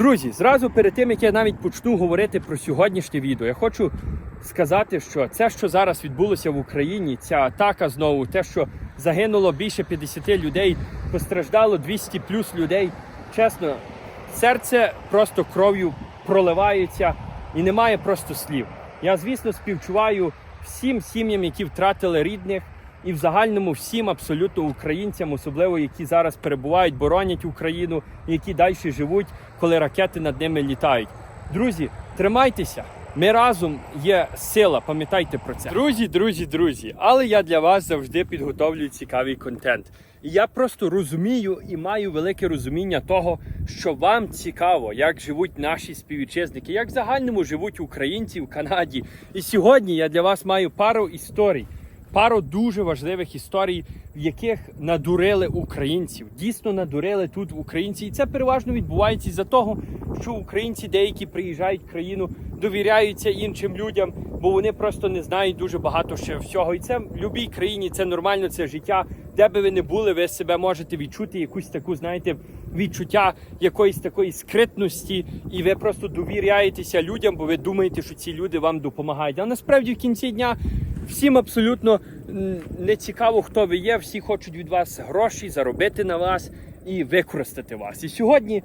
Друзі, зразу перед тим як я навіть почну говорити про сьогоднішнє відео, я хочу сказати, що це, що зараз відбулося в Україні, ця атака знову, те, що загинуло більше 50 людей, постраждало 200 плюс людей. Чесно, серце просто кров'ю проливається і немає просто слів. Я, звісно, співчуваю всім сім'ям, які втратили рідних, і в загальному всім абсолютно українцям, особливо які зараз перебувають, боронять Україну, які далі живуть, коли ракети над ними літають. Друзі, тримайтеся. Ми разом є сила, пам'ятайте про це. Друзі, друзі, друзі. Але я для вас завжди підготовлюю цікавий контент. І я просто розумію і маю велике розуміння того, що вам цікаво, як живуть наші співвітчизники, як в загальному живуть українці в Канаді. І сьогодні я для вас маю пару історій. Пару дуже важливих історій, яких надурили українців. Дійсно надурили тут українці. І це переважно відбувається із-за того, що українці деякі приїжджають в країну, довіряються іншим людям, бо вони просто не знають дуже багато ще всього. І це в будь-якій країні це нормально, це життя. Де би ви не були, ви себе можете відчути якусь таку, знаєте, відчуття якоїсь такої скритності, і ви просто довіряєтеся людям, бо ви думаєте, що ці люди вам допомагають. А насправді в кінці дня всім абсолютно не цікаво, хто ви є. Всі хочуть від вас гроші, заробити на вас і використати вас. І сьогодні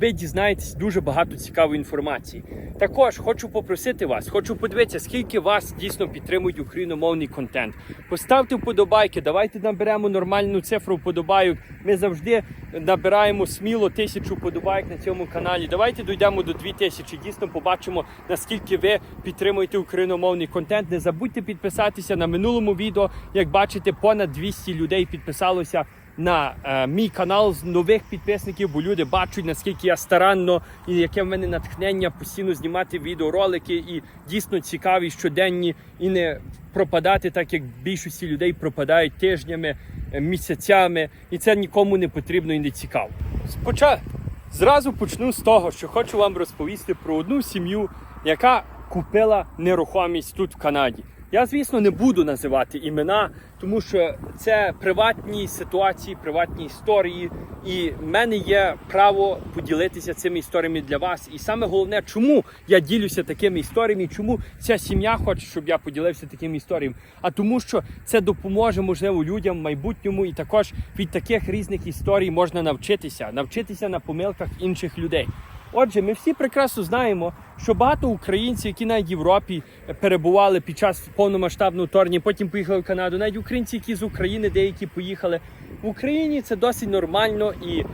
ви дізнаєтесь дуже багато цікавої інформації. Також хочу попросити вас, хочу подивитися, скільки вас дійсно підтримують україномовний контент. Поставте вподобайки, давайте наберемо нормальну цифру вподобайок. Ми завжди набираємо сміло тисячу вподобайок на цьому каналі. Давайте дійдемо до дві тисячі. Дійсно побачимо, наскільки ви підтримуєте україномовний контент. Не забудьте підписатися на минулому відео. Як бачите, понад 200 людей підписалося на е, мій канал з нових підписників, бо люди бачать, наскільки я старанно і яке в мене натхнення постійно знімати відеоролики і дійсно цікаві щоденні, і не пропадати так, як більшості людей пропадають тижнями, е, місяцями, і це нікому не потрібно і не цікаво. Спочатку зразу почну з того, що хочу вам розповісти про одну сім'ю, яка купила нерухомість тут в Канаді. Я, звісно, не буду називати імена, тому що це приватні ситуації, приватні історії, і в мене є право поділитися цими історіями для вас. І саме головне, чому я ділюся такими історіями, чому ця сім'я хоче, щоб я поділився такими історіями. А тому, що це допоможе, можливо, людям в майбутньому, і також від таких різних історій можна навчитися, навчитися на помилках інших людей. Отже, ми всі прекрасно знаємо, що багато українців, які в Європі перебували під час повномасштабного вторгнення, потім поїхали в Канаду, навіть українці, які з України деякі поїхали. В Україні це досить нормально і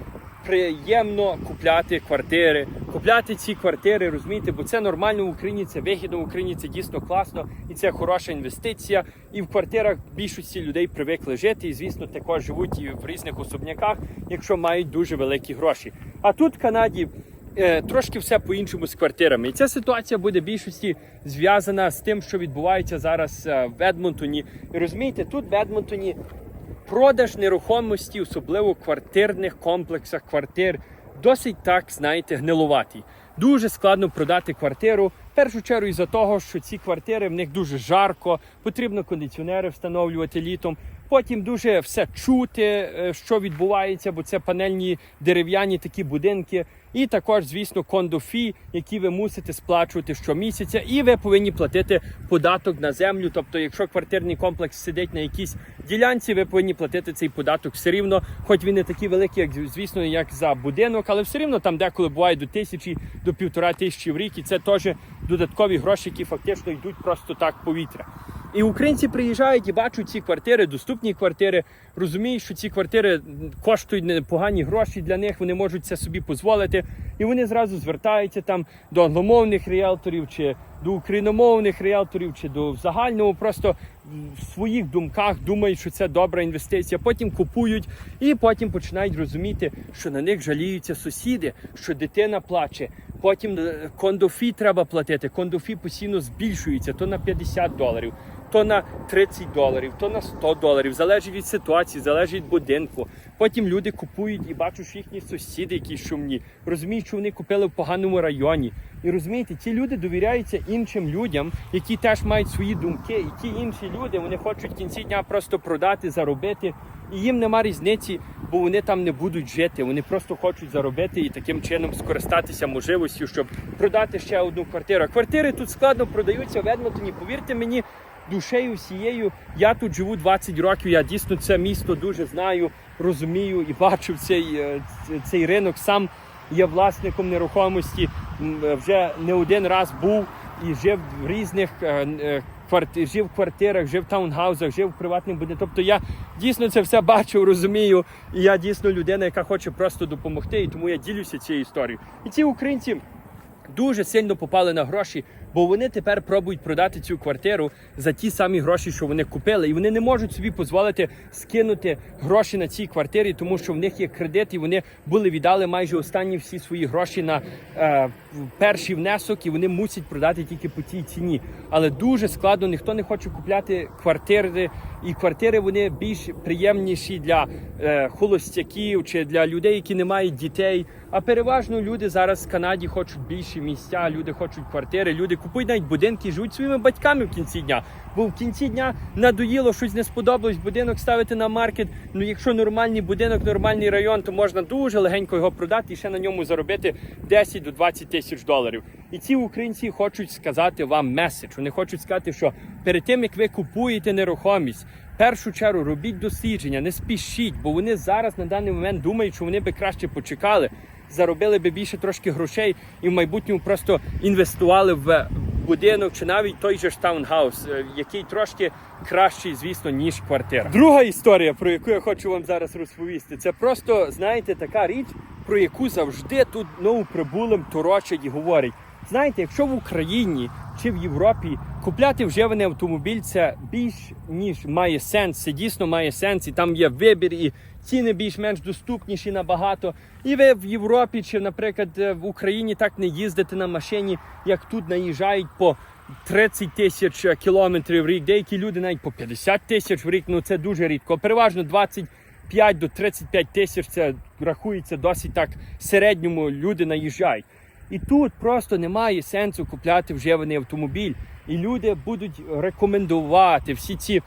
приємно купляти квартири, купляти ці квартири, розумієте, бо це нормально в Україні, це вигідно в Україні, це дійсно класно і це хороша інвестиція. І в квартирах більшості людей привикли жити. І звісно, також живуть і в різних особняках, якщо мають дуже великі гроші. А тут в Канаді. Е, Трошки все по-іншому з квартирами. І ця ситуація буде більшості зв'язана з тим, що відбувається зараз е, в Едмонтоні. І розумієте, тут в Едмонтоні продаж нерухомості, особливо в квартирних комплексах квартир, досить так, знаєте, гнилуватий. Дуже складно продати квартиру. В першу чергу із-за того, що ці квартири в них дуже жарко, потрібно кондиціонери встановлювати літом. Потім дуже все чути, е, що відбувається, бо це панельні дерев'яні такі будинки. І також, звісно, кондофі, які ви мусите сплачувати щомісяця, і ви повинні платити податок на землю. Тобто, якщо квартирний комплекс сидить на якійсь ділянці, ви повинні платити цей податок все рівно, хоч він не такий великий, як звісно, як за будинок, але все рівно там деколи буває до тисячі, до півтора тисячі в рік, і це теж додаткові гроші, які фактично йдуть просто так повітря. І українці приїжджають і бачать ці квартири, доступні квартири, розуміють, що ці квартири коштують непогані гроші для них, вони можуть це собі дозволити. І вони зразу звертаються там до англомовних ріелторів, чи до україномовних ріелторів, чи до загального, просто в своїх думках думають, що це добра інвестиція. Потім купують і потім починають розуміти, що на них жаліються сусіди, що дитина плаче. Потім е, кондофі треба платити. Кондофі постійно збільшується то на 50 доларів, то на 30 доларів, то на 100 доларів. Залежить від ситуації, залежить від будинку. Потім люди купують і бачу, що їхні сусіди якісь шумні. Розуміють, що вони купили в поганому районі. І розумієте, ті люди довіряються іншим людям, які теж мають свої думки. І ті інші люди вони хочуть в кінці дня просто продати, заробити. І їм нема різниці, бо вони там не будуть жити. Вони просто хочуть заробити і таким чином скористатися можливістю, щоб продати ще одну квартиру. Квартири тут складно продаються в Едмонтоні. Повірте мені, душею всією. Я тут живу 20 років. Я дійсно це місто дуже знаю, розумію і бачив цей, е, цей ринок. Сам є власником нерухомості. Е, Вже не один раз був і жив в різних е, е, жив в квартирах, жив в таунгаузах, жив в приватних будинках. Тобто я дійсно це все бачив, розумію. І я дійсно людина, яка хоче просто допомогти, і тому я ділюся цією історією. І ці українці дуже сильно попали на гроші, бо вони тепер пробують продати цю квартиру за ті самі гроші, що вони купили, і вони не можуть собі дозволити скинути гроші на цій квартирі, тому що в них є кредит, і вони були віддали майже останні всі свої гроші на е, перший внесок, і вони мусять продати тільки по цій ціні. Але дуже складно, ніхто не хоче купляти квартири, і квартири вони більш приємніші для е, холостяків чи для людей, які не мають дітей. А переважно люди зараз в Канаді хочуть більші місця, люди хочуть квартири, люди купують навіть будинки, живуть своїми батьками в кінці дня. Бо в кінці дня надоїло щось не сподобалось, будинок ставити на маркет. Ну якщо нормальний будинок, нормальний район, то можна дуже легенько його продати і ще на ньому заробити 10 до 20 тисяч доларів. І ці українці хочуть сказати вам меседж. Вони хочуть сказати, що перед тим як ви купуєте нерухомість. Першу чергу робіть дослідження, не спішіть, бо вони зараз на даний момент думають, що вони би краще почекали, заробили би більше трошки грошей і в майбутньому просто інвестували в будинок чи навіть той же ж е, який трошки кращий, звісно, ніж квартира. Друга історія, про яку я хочу вам зараз розповісти, це просто знаєте така річ, про яку завжди тут новоприбулим торочать і говорять. Знаєте, якщо в Україні чи в Європі купляти вживаний автомобіль, це більш ніж має сенс. Це дійсно має сенс, і там є вибір, і ціни більш-менш доступніші набагато. І ви в Європі чи, наприклад, е, в Україні так не їздите на машині, як тут наїжджають по 30 тисяч е, кілометрів в рік. Деякі люди навіть по 50 тисяч в рік. Ну це дуже рідко. Переважно 20 5 до 35 тисяч це рахується досить так середньому люди наїжджають. І тут просто немає сенсу купляти вживаний автомобіль. І люди будуть рекомендувати всі ці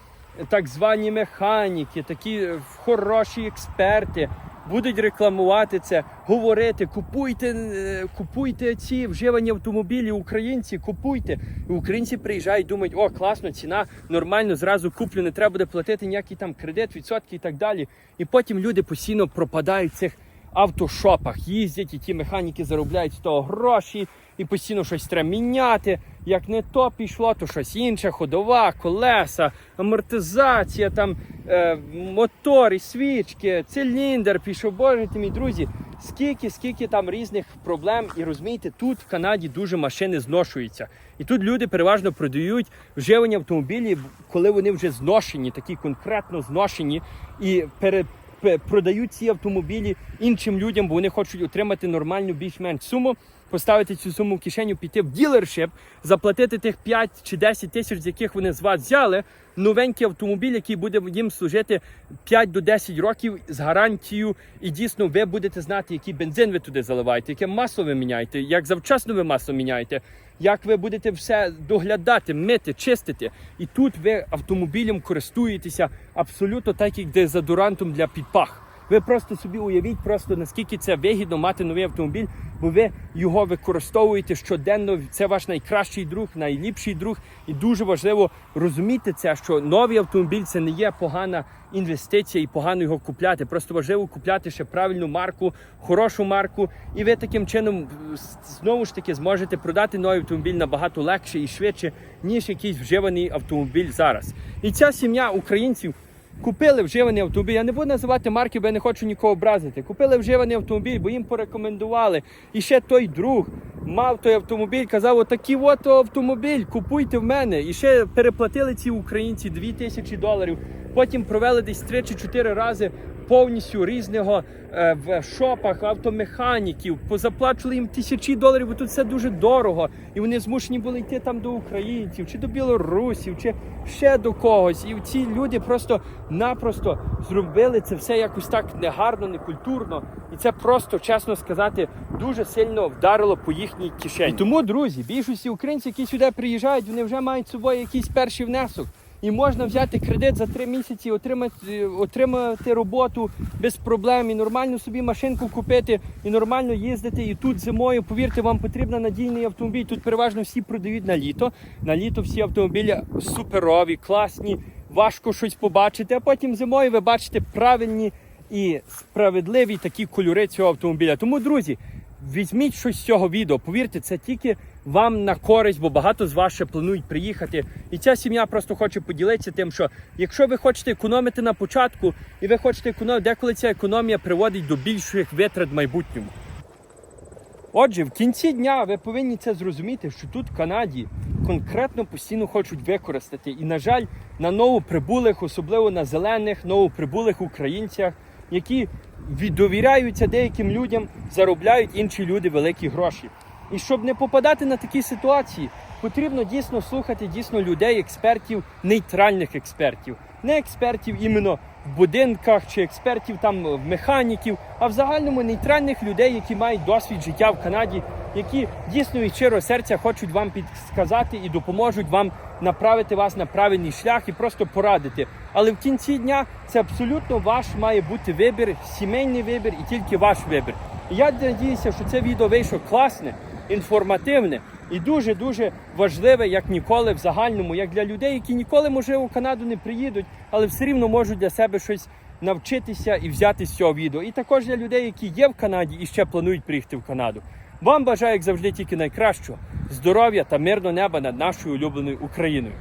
так звані механіки, такі е, хороші експерти. Будуть рекламувати це, говорити, купуйте, е, купуйте ці вживані автомобілі, українці, купуйте. І українці приїжджають, думають, о, класно, ціна нормально, зразу куплю, не треба буде платити ніякий там кредит, відсотки і так далі. І потім люди постійно пропадають в цих автошопах, їздять, і ті механіки заробляють з того гроші, і постійно щось треба міняти. Як не то пішло, то щось інше, ходова, колеса, амортизація, там е, мотор свічки, циліндр пішов. Боже ти мій друзі, скільки, скільки там різних проблем. І розумієте, тут в Канаді дуже машини зношуються. І тут люди переважно продають вживані автомобілі, коли вони вже зношені, такі конкретно зношені, і пере, продають ці автомобілі іншим людям, бо вони хочуть отримати нормальну більш-менш суму. Поставити цю суму в кишеню, піти в ділершип, заплатити тих 5 чи 10 тисяч, з яких вони з вас взяли, новенький автомобіль, який буде їм служити 5 до 10 років з гарантією. І дійсно ви будете знати, який бензин ви туди заливаєте, яке масло ви міняєте, як завчасно ви масло міняєте, як ви будете все доглядати, мити, чистити. І тут ви автомобілем користуєтеся абсолютно так, як дезодорантом для підпах. Ви просто собі уявіть, просто наскільки це вигідно мати новий автомобіль, бо ви його використовуєте щоденно. Це ваш найкращий друг, найліпший друг. І дуже важливо розуміти це, що новий автомобіль це не є погана інвестиція і погано його купляти. Просто важливо купляти ще правильну марку, хорошу марку, і ви таким чином знову ж таки зможете продати новий автомобіль набагато легше і швидше, ніж якийсь вживаний автомобіль зараз. І ця сім'я українців. Купили вживаний автомобіль. Я не буду називати марки, бо я не хочу нікого образити. Купили вживаний автомобіль, бо їм порекомендували. І ще той друг мав той автомобіль, казав: отакий от автомобіль, купуйте в мене. І ще переплатили ці українці 2 тисячі доларів. Потім провели десь 3 чи 4 рази повністю різного е, в шопах автомеханіків, позаплачували їм тисячі доларів, бо тут все дуже дорого. І вони змушені були йти там до українців, чи до білорусів, чи ще до когось. І ці люди просто-напросто зробили це все якось так негарно, некультурно. І це просто, чесно сказати, дуже сильно вдарило по їхній кишені. І тому, друзі, більшості українців, які сюди приїжджають, вони вже мають з собою якийсь перший внесок. І можна взяти кредит за три місяці, отримати, отримати роботу без проблем і нормально собі машинку купити і нормально їздити. І тут зимою, повірте, вам потрібен надійний автомобіль. Тут переважно всі продають на літо. На літо всі автомобілі суперові, класні, важко щось побачити. А потім зимою ви бачите правильні і справедливі такі кольори цього автомобіля. Тому, друзі, візьміть щось з цього відео. Повірте, це тільки вам на користь, бо багато з вас ще планують приїхати. І ця сім'я просто хоче поділитися тим, що якщо ви хочете економити на початку, і ви хочете економити, деколи ця економія приводить до більших витрат в майбутньому. Отже, в кінці дня ви повинні це зрозуміти, що тут в Канаді конкретно постійно хочуть використати. І, на жаль, на новоприбулих, особливо на зелених, новоприбулих українцях, які довіряються деяким людям, заробляють інші люди великі гроші. І щоб не попадати на такі ситуації, потрібно дійсно слухати дійсно людей, експертів, нейтральних експертів, не експертів іменно в будинках чи експертів там в механіків, а в загальному нейтральних людей, які мають досвід життя в Канаді, які дійсно від щирого серця хочуть вам підсказати і допоможуть вам направити вас на правильний шлях і просто порадити. Але в кінці дня це абсолютно ваш має бути вибір, сімейний вибір і тільки ваш вибір. Я надіюся, що це відео вийшло класне, інформативне і дуже дуже важливе, як ніколи в загальному, як для людей, які ніколи, можливо, в Канаду не приїдуть, але все рівно можуть для себе щось навчитися і взяти з цього відео. І також для людей, які є в Канаді і ще планують приїхати в Канаду. Вам бажаю, як завжди, тільки найкращого здоров'я та мирного неба над нашою улюбленою Україною.